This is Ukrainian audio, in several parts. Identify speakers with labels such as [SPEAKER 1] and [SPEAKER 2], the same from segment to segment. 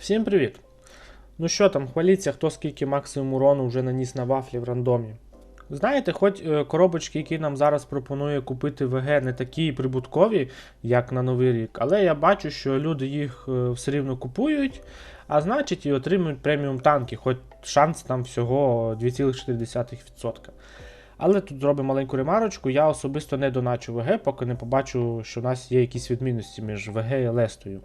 [SPEAKER 1] Всім привіт! Ну що там, хваліться, хто скільки максимум урону вже наніс на вафлі в рандомі. Знаєте, хоч е, коробочки, які нам зараз пропонує купити ВГ, не такі прибуткові, як на Новий рік, але я бачу, що люди їх е, все рівно купують, а значить і отримують преміум танки, хоч шанс там всього 2,4%. Але тут зробимо маленьку ремарочку. Я особисто не доначу ВГ, поки не побачу, що у нас є якісь відмінності між ВГ і Лестою.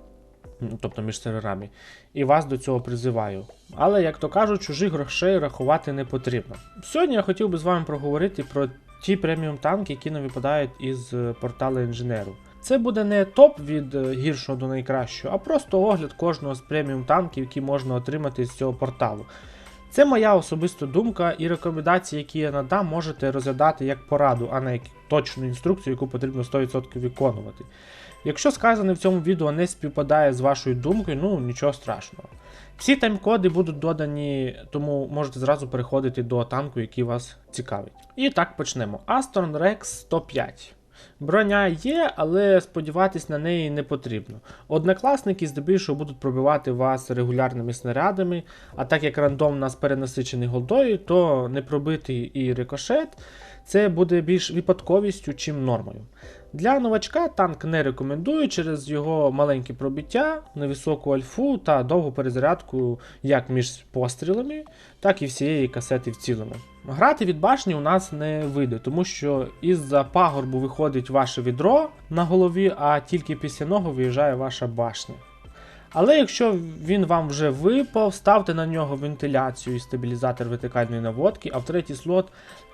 [SPEAKER 1] Ну, Тобто між серверами. І вас до цього призиваю. Але, як то кажуть, чужих грошей рахувати не потрібно. Сьогодні я хотів би з вами проговорити про ті преміум танки, які нам випадають із е, порталу інженеру. Це буде не топ від е, гіршого до найкращого, а просто огляд кожного з преміум танків, які можна отримати з цього порталу. Це моя особиста думка і рекомендації, які я надам, можете розглядати як пораду, а не як точну інструкцію, яку потрібно 100% виконувати. Якщо сказане в цьому відео не співпадає з вашою думкою, ну нічого страшного. Всі тайм-коди будуть додані, тому можете зразу переходити до танку, який вас цікавить. І так почнемо. Aston Rex 105. Броня є, але сподіватись на неї не потрібно. Однокласники здебільшого будуть пробивати вас регулярними снарядами, а так як рандом нас перенасичений голдою, то не пробитий і рикошет це буде більш випадковістю, чим нормою. Для новачка танк не рекомендую через його маленьке пробиття, невисоку альфу та довгу перезарядку як між пострілами, так і всієї касети в цілому. Грати від башні у нас не вийде, тому що із-за пагорбу виходить ваше відро на голові, а тільки після нього виїжджає ваша башня. Але якщо він вам вже випав, ставте на нього вентиляцію і стабілізатор вертикальної наводки, а в третій слот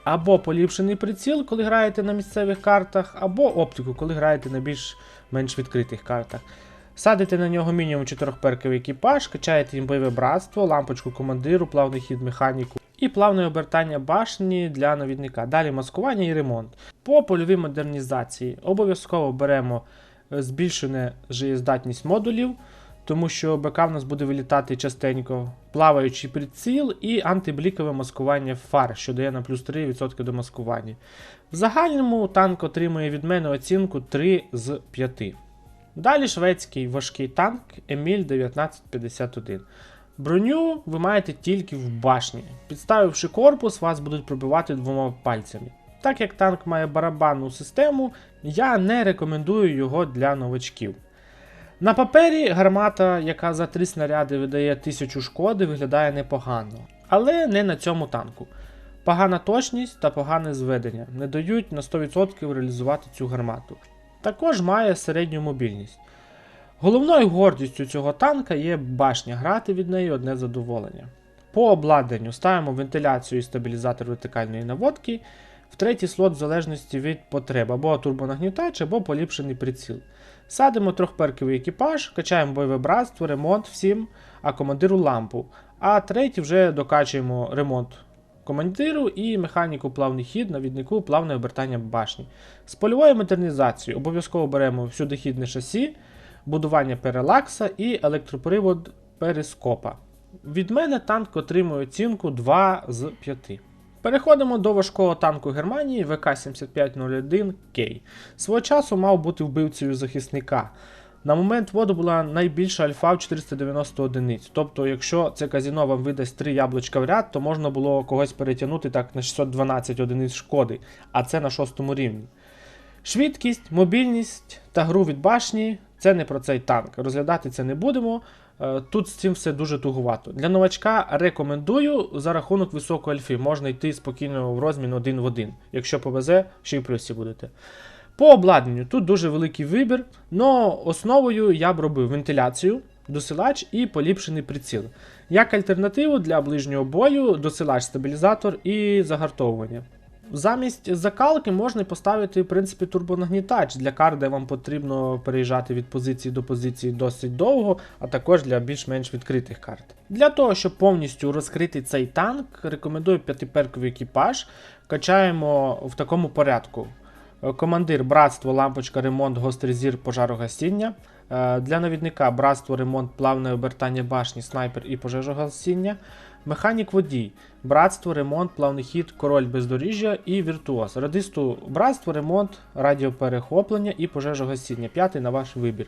[SPEAKER 1] або поліпшений приціл, коли граєте на місцевих картах, або оптику, коли граєте на більш-менш відкритих картах. Садите на нього мінімум 4-перковий екіпаж, качаєте їм бойове братство, лампочку командиру, плавний хід механіку і плавне обертання башні для навідника. Далі маскування і ремонт. По польовій модернізації обов'язково беремо е, збільшену жиєздатність модулів тому що БК в нас буде вилітати частенько плаваючий приціл і антиблікове маскування фар, що дає на плюс 3% до маскування. В загальному танк отримує від мене оцінку 3 з 5. Далі шведський важкий танк Еміль 1951. Броню ви маєте тільки в башні. Підставивши корпус, вас будуть пробивати двома пальцями. Так як танк має барабанну систему, я не рекомендую його для новачків. На папері гармата, яка за три снаряди видає 1000 шкоди, виглядає непогано. Але не на цьому танку. Погана точність та погане зведення не дають на 100% реалізувати цю гармату. Також має середню мобільність. Головною гордістю цього танка є башня, грати від неї одне задоволення. По обладнанню ставимо вентиляцію і стабілізатор вертикальної наводки, в третій слот в залежності від потреб або турбонагнітач, або поліпшений приціл. Садимо трьохперковий екіпаж, качаємо бойове братство, ремонт всім, а командиру лампу. А третій вже докачуємо ремонт командиру і механіку плавний хід, навіднику плавне обертання башні. З польовою модернізацією обов'язково беремо всюдихідне шасі, будування перелакса і електропривод перископа. Від мене танк отримує оцінку 2 з 5. Переходимо до важкого танку Германії ВК-7501К. Свого часу мав бути вбивцею захисника. На момент воду була найбільша альфа в 490 одиниць. Тобто, якщо це казіно вам видасть 3 яблучка в ряд, то можна було когось перетягнути так на 612 одиниць шкоди, а це на 6 рівні. Швидкість, мобільність та гру від башні це не про цей танк. Розглядати це не будемо. Е, тут з цим все дуже тугувато. Для новачка рекомендую за рахунок високої альфи. Можна йти спокійно в розмін один в один. Якщо повезе, ще й плюсі будете. По обладнанню тут дуже великий вибір, але основою я б робив вентиляцію, досилач і поліпшений приціл. Як альтернативу для ближнього бою, досилач стабілізатор і загартовування. Замість закалки можна поставити в принципі, турбонагнітач для карт, де вам потрібно переїжджати від позиції до позиції досить довго, а також для більш-менш відкритих карт. Для того, щоб повністю розкрити цей танк, рекомендую п'ятиперковий екіпаж. Качаємо в такому порядку. Командир, братство, лампочка, ремонт, гострий зір, пожарогасіння. Е, для навідника братство, ремонт, плавне обертання башні, снайпер і пожежогасіння. Механік водій, братство, ремонт, плавний хід, король бездоріжжя і віртуоз. Радисту братство, ремонт, радіоперехоплення і пожежогасіння. П'ятий на ваш вибір.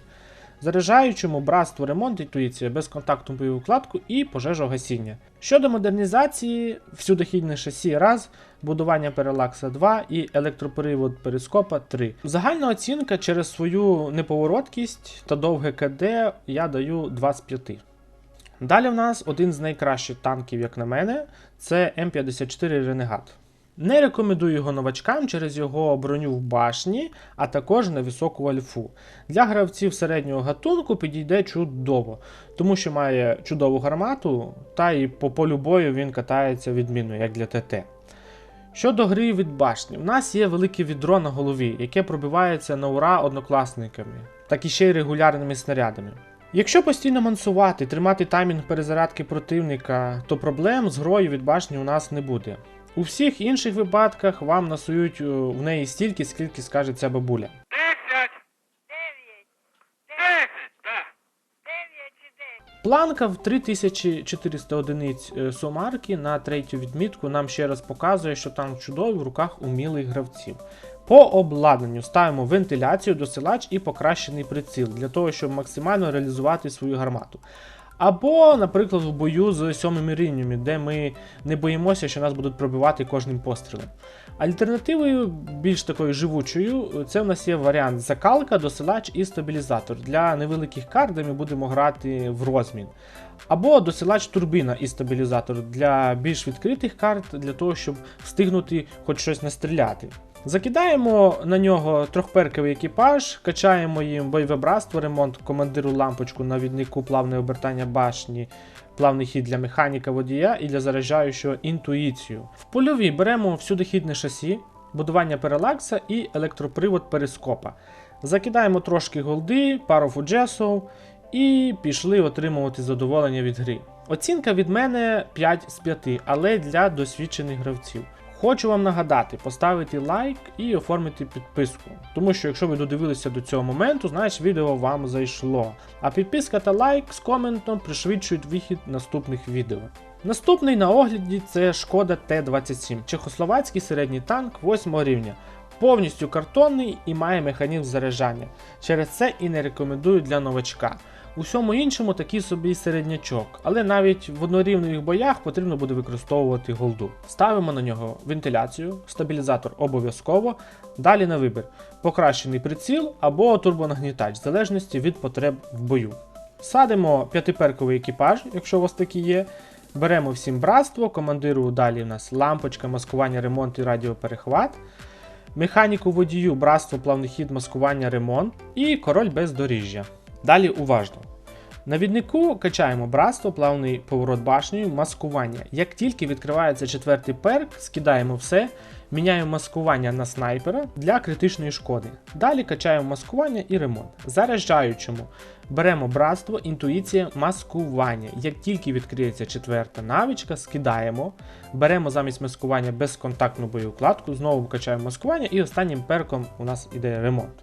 [SPEAKER 1] заряджаючому братство ремонт інтуїція, безконтактну бойову вкладку і пожежогасіння. Щодо модернізації, всюдохідне шасі раз, будування перелакса 2 і електропривод перископа 3. Загальна оцінка через свою неповороткість та довге КД я даю 2 з 5. Далі в нас один з найкращих танків, як на мене, це М54 Ренегат. Не рекомендую його новачкам через його броню в башні, а також на високу альфу. Для гравців середнього гатунку підійде чудово, тому що має чудову гармату, та і по полю бою він катається відмінно, як для ТТ. Щодо гри від башні, в нас є велике відро на голові, яке пробивається на ура однокласниками, так і ще й регулярними снарядами. Якщо постійно мансувати, тримати таймінг перезарядки противника, то проблем з грою від башні у нас не буде. У всіх інших випадках вам насують е, в неї стільки, скільки скаже ця бабуля. Планка в 3400 одиниць е, сумарки на третю відмітку нам ще раз показує, що танк чудовий в руках умілих гравців. По обладнанню ставимо вентиляцію, досилач і покращений приціл для того, щоб максимально реалізувати свою гармату. Або, наприклад, в бою з сьомими рівнями, де ми не боїмося, що нас будуть пробивати кожним пострілом. Альтернативою, більш такою живучою, це в нас є варіант закалка, досилач і стабілізатор для невеликих карт, де ми будемо грати в розмін. Або досилач турбіна і стабілізатор для більш відкритих карт, для того, щоб встигнути хоч щось настріляти. Закидаємо на нього трьохперковий екіпаж, качаємо їм бойове братство, ремонт, командиру лампочку, навіднику, плавне обертання башні, плавний хід для механіка водія і для заряджаючого інтуїцію. В польовій беремо всюдихідне шасі, будування перелакса і електропривод перископа. Закидаємо трошки голди, пару фуджесов і пішли отримувати задоволення від гри. Оцінка від мене 5 з 5, але для досвідчених гравців. Хочу вам нагадати, поставити лайк і оформити підписку. Тому що якщо ви додивилися до цього моменту, значить відео вам зайшло. А підписка та лайк з коментом пришвидшують вихід наступних відео. Наступний на огляді це Шкода Т-27, чехословацький середній танк 8 рівня. Повністю картонний і має механізм заряджання. Через це і не рекомендую для новачка. У всьому іншому такий собі середнячок, але навіть в однорівневих боях потрібно буде використовувати голду. Ставимо на нього вентиляцію, стабілізатор обов'язково, далі на вибір покращений приціл або турбонагнітач, в залежності від потреб в бою. Садимо п'ятиперковий екіпаж, якщо у вас такий є. Беремо всім братство, командиру далі у нас лампочка, маскування, ремонт і радіоперехват. Механіку водію, братство, плавний хід, маскування, ремонт і король бездоріжжя. Далі уважно. На віднику качаємо братство, плавний поворот башнею, маскування. Як тільки відкривається четвертий перк, скидаємо все, міняємо маскування на снайпера для критичної шкоди. Далі качаємо маскування і ремонт. Заряджаючому беремо братство, інтуїція, маскування. Як тільки відкриється четверта навичка, скидаємо, беремо замість маскування безконтактну боєукладку, знову качаємо маскування і останнім перком у нас іде ремонт.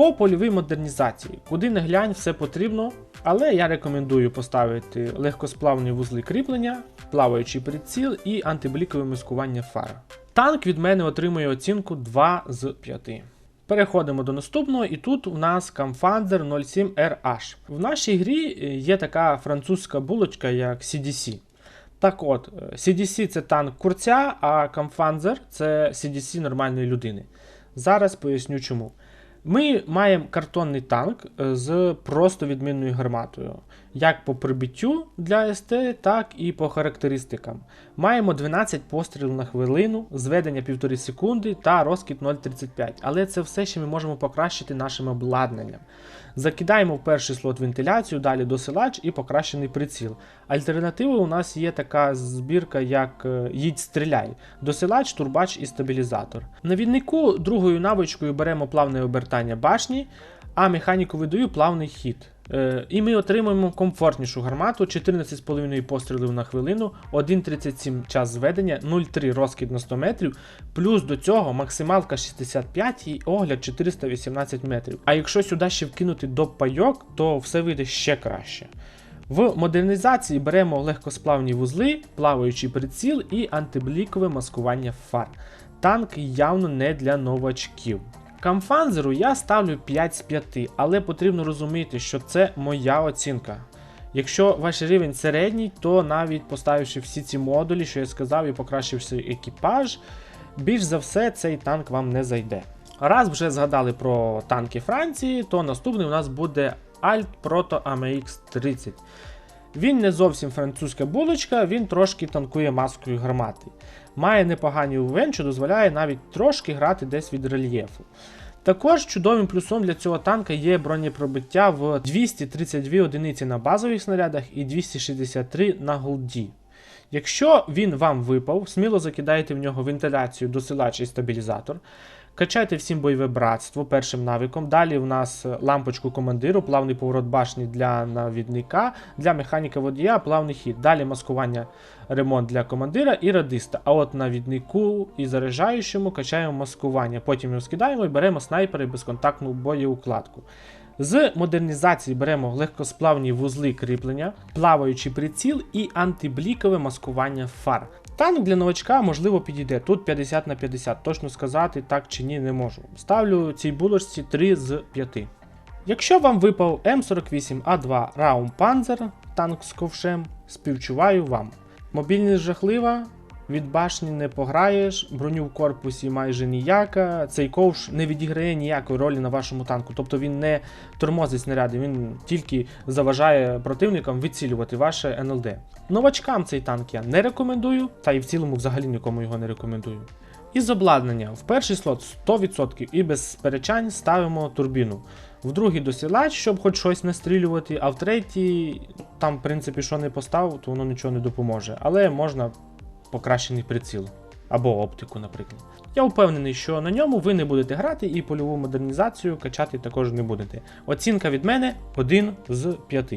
[SPEAKER 1] По польовій модернізації, куди не глянь, все потрібно, але я рекомендую поставити легкосплавні вузли кріплення, плаваючий приціл і антиблікове маскування фар. Танк від мене отримує оцінку 2 з 5. Переходимо до наступного, і тут у нас Kampfpanzer 07 RH. В нашій грі е, є така французька булочка, як CDC. Так от, е, CDC це танк курця, а Kampfpanzer це CDC нормальної людини. Зараз поясню чому. Ми маємо картонний танк е, з просто відмінною гарматою, як по прибиттю для СТ, так і по характеристикам. Маємо 12 пострілів на хвилину, зведення 1,5 секунди та розкид 0,35, але це все ще ми можемо покращити нашим обладнанням. Закидаємо в перший слот вентиляцію, далі досилач і покращений приціл. Альтернативою у нас є така збірка, як е, їдь стріляй, досилач, турбач і стабілізатор. На віднику другою навичкою беремо плавне обертання башні, а механіку видаю плавний хід. Е, І ми отримуємо комфортнішу гармату, 14,5 пострілів на хвилину, 1,37 час зведення, 0,3 розкид на 100 метрів, плюс до цього максималка 65 і огляд 418 метрів. А якщо сюди ще вкинути до пайок, то все вийде ще краще. В модернізації беремо легкосплавні вузли, плаваючий приціл і антиблікове маскування фар. Танк явно не для новачків. Камфанзеру я ставлю 5 з 5, але потрібно розуміти, що це моя оцінка. Якщо ваш рівень середній, то навіть поставивши всі ці модулі, що я сказав, і покращивши екіпаж, більш за все цей танк вам не зайде. Раз вже згадали про танки Франції, то наступний у нас буде Alt Proto AMX 30. Він не зовсім французька булочка, він трошки танкує маскою гармати. Має непогані увен, що дозволяє навіть трошки грати десь від рельєфу. Також чудовим плюсом для цього танка є бронепробиття в 232 одиниці на базових снарядах і 263 на голді. Якщо він вам випав, сміло закидаєте в нього вентиляцію, досилач і стабілізатор. Качайте всім бойове братство першим навиком. Далі в нас е, лампочку командиру, плавний поворот башні для навідника, для механіка водія, плавний хід. Далі маскування, ремонт для командира і радиста. А от навіднику і заряджаючому качаємо маскування. Потім його скидаємо і беремо снайпера і безконтактну боєукладку. З модернізації беремо легкосплавні вузли кріплення, плаваючий приціл і антиблікове маскування фар. Танк для новачка можливо підійде. Тут 50 на 50, точно сказати так чи ні не можу. Ставлю цій булочці 3 з 5. Якщо вам випав М48А2 Раум Panzer, танк з ковшем, співчуваю вам. Мобільність жахлива, від башні не пограєш, броню в корпусі майже ніяка. Цей ковш не відіграє ніякої ролі на вашому танку. Тобто він не тормозить снаряди, він тільки заважає противникам відцілювати ваше НЛД. Новачкам цей танк я не рекомендую, та і в цілому взагалі нікому його не рекомендую. Із обладнання в перший слот 100% і без сперечань ставимо турбіну. В другий досилач, щоб хоч щось настрілювати, а в третій, там, в принципі, що не поставив, то воно нічого не допоможе. Але можна покращений приціл або оптику, наприклад. Я впевнений, що на ньому ви не будете грати і польову модернізацію качати також не будете. Оцінка від мене 1 з 5.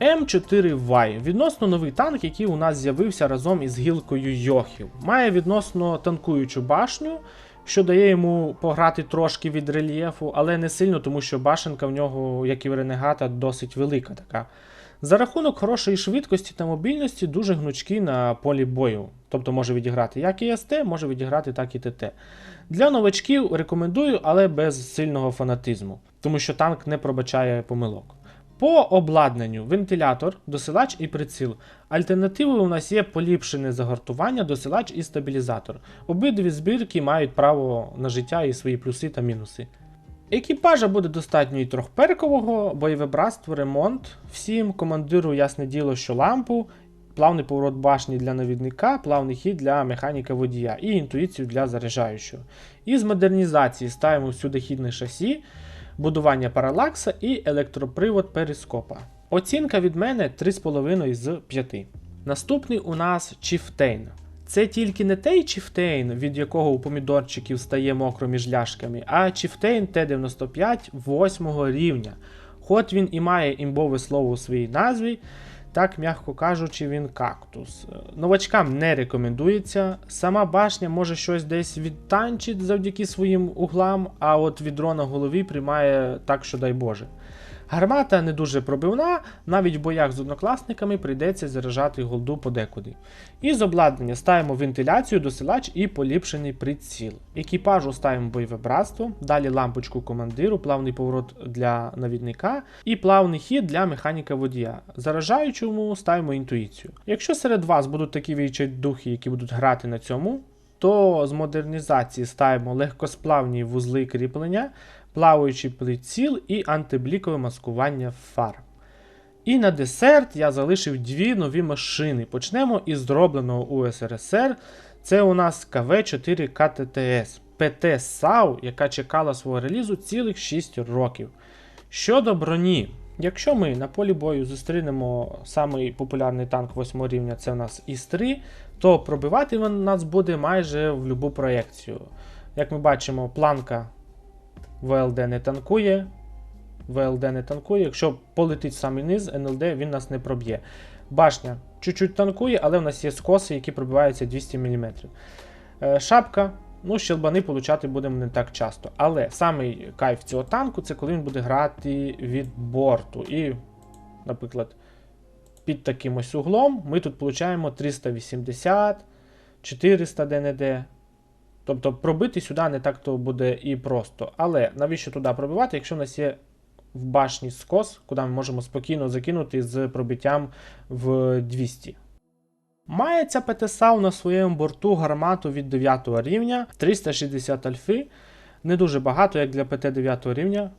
[SPEAKER 1] М4Y відносно новий танк, який у нас з'явився разом із гілкою Йохів. Має відносно танкуючу башню, що дає йому пограти трошки від рельєфу, але не сильно, тому що башенка в нього, як і в Ренегата, досить велика така. За рахунок хорошої швидкості та мобільності дуже гнучкий на полі бою. Тобто може відіграти як і СТ, може відіграти так і ТТ. Для новачків рекомендую, але без сильного фанатизму, тому що танк не пробачає помилок. По обладнанню вентилятор, досилач і приціл. Альтернативою у нас є поліпшене загортування, досилач і стабілізатор. Обидві збірки мають право на життя і свої плюси та мінуси. Екіпажа буде достатньо і трьохперкового, бойове братство, ремонт. Всім командиру, ясне діло, що лампу, плавний поворот башні для навідника, плавний хід для механіка водія і інтуїцію для заряджаючого. Із модернізації ставимо всюди хідне шасі, будування паралакса і електропривод перископа. Оцінка від мене 3,5 з 5. Наступний у нас Chieftain. Це тільки не той Chieftain, від якого у помідорчиків стає мокро між ляшками, а Chieftain T95 8 рівня. Хоч він і має імбове слово у своїй назві, так, м'яко кажучи, він кактус. Новачкам не рекомендується. Сама башня може щось десь відтанчить завдяки своїм углам, а от відро на голові приймає так, що дай Боже. Гармата не дуже пробивна, навіть в боях з однокласниками прийдеться заряджати голду подекуди. Із обладнання ставимо вентиляцію, досилач і поліпшений приціл. Екіпажу ставимо бойове братство, далі лампочку командиру, плавний поворот для навідника і плавний хід для механіка водія. Заражаючому ставимо інтуїцію. Якщо серед вас будуть такі відчайдухи, які будуть грати на цьому, то з модернізації ставимо легкосплавні вузли кріплення, плаваючий приціл і антиблікове маскування фар. І на десерт я залишив дві нові машини. Почнемо із зробленого у СРСР. Це у нас КВ-4 КТТС ПТ САУ, яка чекала свого релізу цілих 6 років. Щодо броні, якщо ми на полі бою зустрінемо самий популярний танк 8 рівня, це у нас ІС-3, то пробивати він нас буде майже в будь-яку проєкцію. Як ми бачимо, планка ВЛД не танкує. ВЛД не танкує. Якщо полетить самий низ, НЛД він нас не проб'є. Башня чуть-чуть танкує, але в нас є скоси, які пробиваються 200 мм. Е, Шапка, ну, щелбани получати будемо не так часто. Але самий кайф цього танку це коли він буде грати від борту. І, наприклад, під таким ось углом ми тут получаємо 380, 400 ДНД. Тобто пробити сюди не так то буде і просто. Але навіщо туди пробивати, якщо в нас є в башні скос, куди ми можемо спокійно закинути з пробиттям в 200. Має ця ПТСАУ на своєму борту гармату від 9 рівня 360 альфи. Не дуже багато, як для ПТ 9 рівня.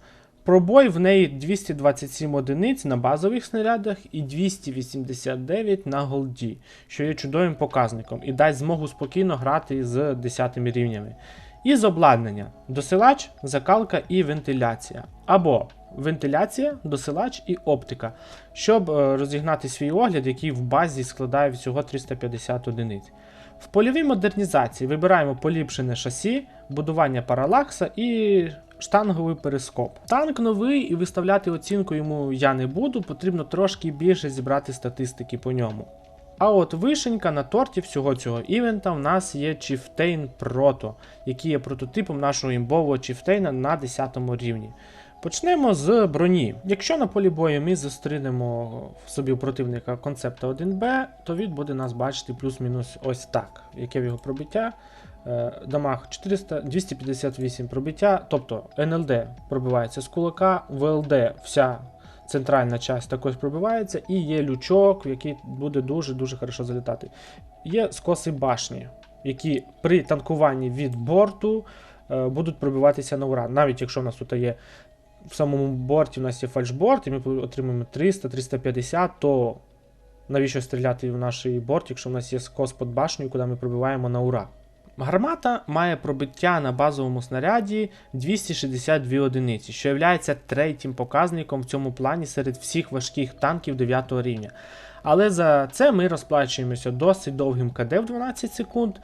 [SPEAKER 1] Пробой в неї 227 одиниць на базових снарядах і 289 на голді, що є чудовим показником і дасть змогу спокійно грати з 10 рівнями. І з обладнання досилач, закалка і вентиляція. Або вентиляція, досилач і оптика, щоб е, розігнати свій огляд, який в базі складає всього 350 одиниць. В польовій модернізації вибираємо поліпшене шасі, будування паралакса і штанговий перископ. Танк новий і виставляти оцінку йому я не буду, потрібно трошки більше зібрати статистики по ньому. А от вишенька на торті всього цього івента в нас є Chieftain Proto, який є прототипом нашого імбового Chieftain на 10 рівні. Почнемо з броні. Якщо на полі бою ми зустрінемо в собі противника концепта 1Б, то він буде нас бачити плюс-мінус ось так. Яке в його пробиття? Дамаг 400, 258 пробиття, тобто НЛД пробивається з кулака, ВЛД вся центральна часть також пробивається, і є лючок, який буде дуже-дуже хорошо залітати. Є скоси башні, які при танкуванні від борту е, будуть пробиватися на ура. Навіть якщо в нас тут є в самому борті, у нас є фальшборд, і ми отримаємо 300-350, то навіщо стріляти в наш борт, якщо в нас є скос під башнею, куди ми пробиваємо на ура. Гармата має пробиття на базовому снаряді 262 одиниці, що є третім показником в цьому плані серед всіх важких танків 9 рівня. Але за це ми розплачуємося досить довгим КД в 12 секунд.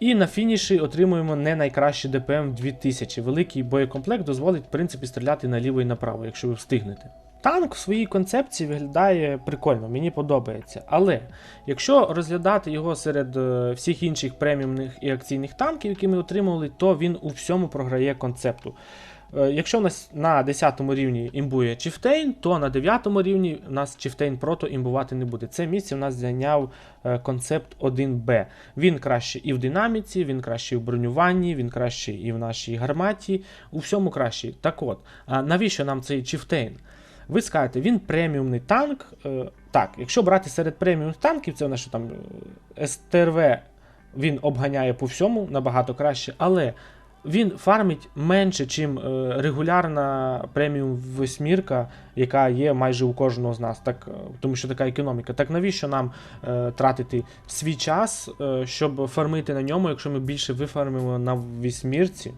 [SPEAKER 1] І на фініші отримуємо не найкращий ДПМ 2000. Великий боєкомплект дозволить, в принципі, стріляти наліво і направо, якщо ви встигнете. Танк в своїй концепції виглядає прикольно, мені подобається. Але якщо розглядати його серед е, всіх інших преміумних і акційних танків, які ми отримували, то він у всьому програє концепту. Е, Якщо у нас на 10 рівні імбує Chieftain, то на 9 рівні у нас Chieftain Proto імбувати не буде. Це місце у нас зайняв е, концепт 1B. Він краще і в динаміці, він краще і в бронюванні, він краще і в нашій гарматі. У всьому кращий. Так от, а навіщо нам цей Chieftain? Ви скажете, він преміумний танк. Е, Так, якщо брати серед преміумних танків, це що там е, СТРВ він обганяє по всьому набагато краще, але він фармить менше, чим е, регулярна преміум восьмірка, яка є майже у кожного з нас, так, тому що така економіка. Так навіщо нам е, тратити свій час, е, щоб фармити на ньому, якщо ми більше вифармимо на вісьмірці?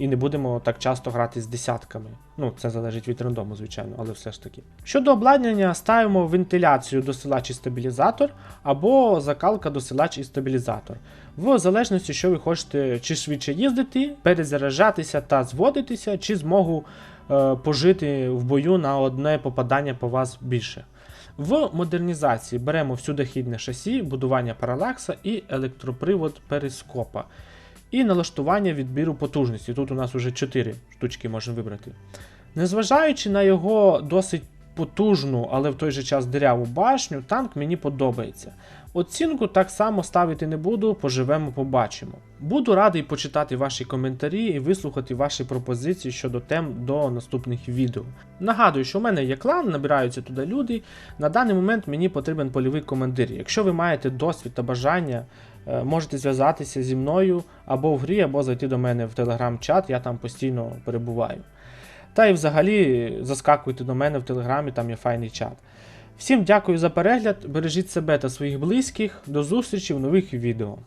[SPEAKER 1] І не будемо так часто грати з десятками. Ну, це залежить від рандому, звичайно, але все ж таки. Щодо обладнання, ставимо вентиляцію досилач і стабілізатор, або закалка досилач і стабілізатор. В залежності, що ви хочете, чи швидше їздити, перезаряджатися та зводитися, чи змогу е, пожити в бою на одне попадання по вас більше. В модернізації беремо всюдохідне шасі, будування паралакса і електропривод перископа. І налаштування відбіру потужності. Тут у нас вже 4 штучки можна вибрати. Незважаючи на його досить потужну, але в той же час диряву башню, танк мені подобається. Оцінку так само ставити не буду, поживемо, побачимо. Буду радий почитати ваші коментарі і вислухати ваші пропозиції щодо тем до наступних відео. Нагадую, що в мене є клан, набираються туди люди. На даний момент мені потрібен польовий командир. Якщо ви маєте досвід та бажання, можете зв'язатися зі мною або в грі, або зайти до мене в телеграм-чат, я там постійно перебуваю. Та і взагалі заскакуйте до мене в телеграмі, там є файний чат. Всім дякую за перегляд, бережіть себе та своїх близьких, до зустрічі в нових відео.